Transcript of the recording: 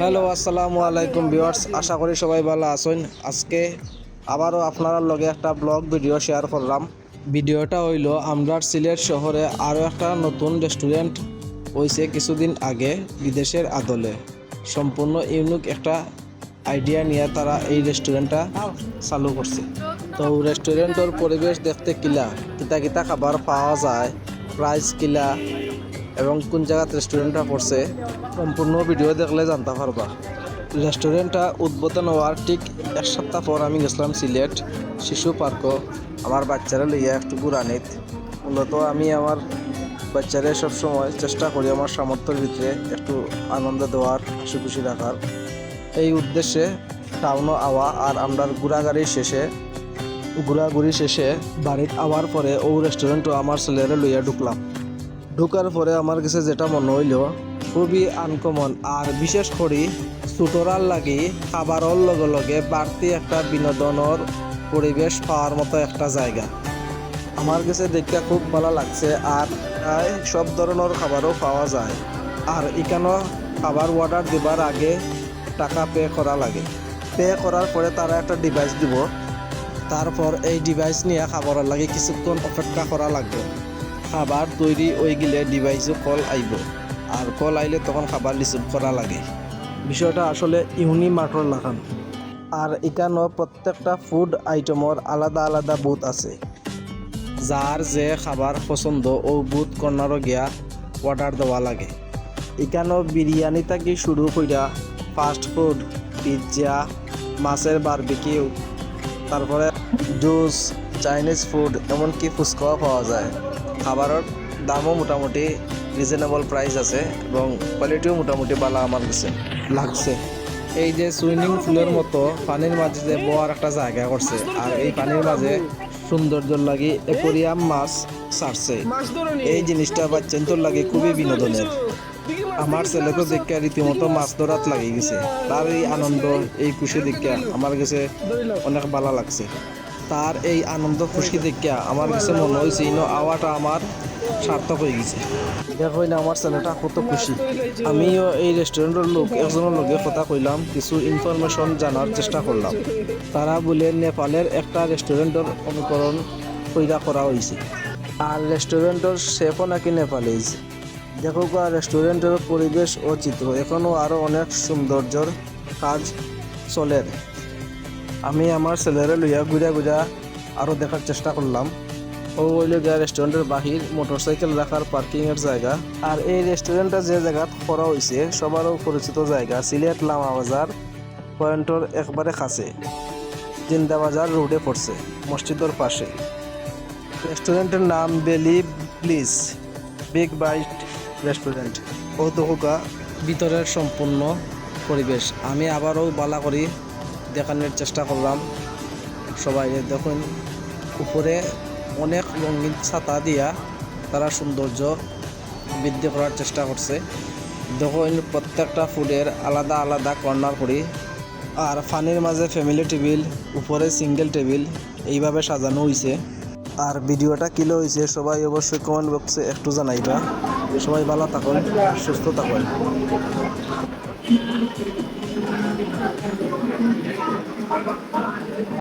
Hello আসসালামু আলাইকুম viewers আশা করি সবাই ভালো আছেন। আজকে আবারও আপনার লগে একটা ব্লগ ভিডিও শেয়ার করলাম। ভিডিওটা হইল আমরা সিলেট শহরে আরও একটা নতুন রেস্টুরেন্ট হয়েছে কিছুদিন আগে বিদেশের আদলে। সম্পূর্ণ ইউনিক একটা আইডিয়া নিয়ে তারা এই রেস্টুরেন্টটা চালু করছে। তো রেস্টুরেন্টের পরিবেশ দেখতে কিলা কিতা কিতা খাবার পাওয়া যায় প্রাইস কিলা এবং কোন জায়গাত রেস্টুরেন্টটা পড়ছে, সম্পূর্ণ ভিডিও দেখলে জানতে পারবা। রেস্টুরেন্টটা উদ্বোধন হওয়ার ঠিক এক সপ্তাহ পর আমি গেছিলাম সিলেট শিশু পার্কও আমার বাচ্চারা লইয়া একটু ঘুরানিত মূলত আমি আমার বাচ্চারা সবসময় চেষ্টা করি আমার সামর্থ্যের ভিতরে একটু আনন্দ দেওয়ার হাসি খুশি রাখার। এই উদ্দেশ্যে টাউনও আওয়া আর আমরা ঘোরাগাড়ি শেষে ঘোরাঘুরি শেষে বাড়িত আওয়ার পরে ও রেস্টুরেন্টও আমার ছেলেরা লইয়া ঢুকলাম। ঢুকার পরে আমার কাছে যেটা মনে হইল, খুবই আনকমন আর বিশেষ করে ছোটরার লাগি খাবারের লগে লগে বাড়তি একটা বিনোদনের পরিবেশ পাওয়ার মতো একটা জায়গা। আমার কাছে দেখতে খুব ভালো লাগছে আর প্রায় সব ধরনের খাবারও পাওয়া যায়। আর এখানেও খাবার অর্ডার দেবার আগে টাকা পে করা লাগে। পে করার পরে তারা একটা ডিভাইস দিব। তারপর এই ডিভাইস নিয়ে খাবারের লাগে কিছুক্ষণ অপেক্ষা করা লাগবে। খাবার তৈরি হয়ে গেলে ডিভাইসে কল আইব আর কল আইলে তখন খাবার রিসিভ করা লাগে। বিষয়টা আসলে ইউনি মার্টর লাগান আর এখানেও প্রত্যেকটা ফুড আইটেমর আলাদা আলাদা বুথ আছে। যার যে খাবার পছন্দ ও বুথ কর্নারও গিয়া অর্ডার দেওয়া লাগে। এখানেও বিরিয়ানি থেকে শুরু কইরা ফাস্ট ফুড পিৎজা মাছের বারবিকিউ তারপরে জুস চাইনিজ ফুড এমনকি ফুচকাও পাওয়া যায়। খাবারের দামও মোটামুটি রিজনেবল প্রাইস আছে এবং কোয়ালিটিও মোটামুটি ভালো আমার কাছে লাগছে। এই যে সুইমিং পুলের মতো পানির মাঝে যে বড় একটা জায়গা করছে, আর এই পানির মাঝে সৌন্দর্য লাগি একুরিয়াম মাছ ছাড়ছে। এই জিনিসটা বাচ্চান্তর লাগে খুবই বিনোদনের। আমার ছেলেকে দেখে রীতিমতো মাছ ধরাত লাগি গেছে। তার এই আনন্দ, এই খুশি দেখে আমার কাছে অনেক ভালো লাগছে। তার এই আনন্দ খুশি দেখিয়া আমার কাছে মনে হয়েছে ইনো আওয়াটা আমার সার্থক হয়ে গেছে। দেখো না আমার ছেলেটা কত খুশি। আমিও এই রেস্টুরেন্টের লোক, একজনের লোকের কথা কইলাম, কিছু ইনফরমেশন জানার চেষ্টা করলাম। তারা বলে, নেপালের একটা রেস্টুরেন্টের অনুকরণ কইরা করা হয়েছে আর রেস্টুরেন্টের শেফও নাকি নেপালিজ। দেখো রেস্টুরেন্টের পরিবেশ ও চিত্র এখনও আরও অনেক সৌন্দর্যর কাজ চলে। আমি আমার ছেলেরে লইয়া ঘুরা ঘুরা আরও দেখার চেষ্টা করলাম। ও হইল গিয়া রেস্টুরেন্টের বাহির মোটরসাইকেল রাখার পার্কিংয়ের জায়গা। আর এই রেস্টুরেন্টটা যে জায়গাত করা হয়েছে সবারও পরিচিত জায়গা সিলেট লামা বাজার পয়েন্টর একবারে কাছে। জিন্দা বাজার রোডে পড়ছে মসজিদের পাশে। রেস্টুরেন্টের নাম belly please big bite restaurant ও দোকা ভিতরের সম্পূর্ণ পরিবেশ। আমি আবারও বালা করি। দেখানোর চেষ্টা করলাম। সবাই দেখুন, উপরে অনেক রঙিন ছাতা দিয়া তারা সৌন্দর্য বৃদ্ধি করার চেষ্টা করছে। দেখুন, প্রত্যেকটা ফুডের আলাদা আলাদা কর্নার করি। আর ফানির মাঝে ফ্যামিলি টেবিল উপরে সিঙ্গেল টেবিল এইভাবে সাজানো হয়েছে আর ভিডিওটা কিলো হয়েছে সবাই অবশ্যই কমেন্ট বক্সে একটু জানাইবা। সবাই ভালো থাকুন, সুস্থ থাকুন।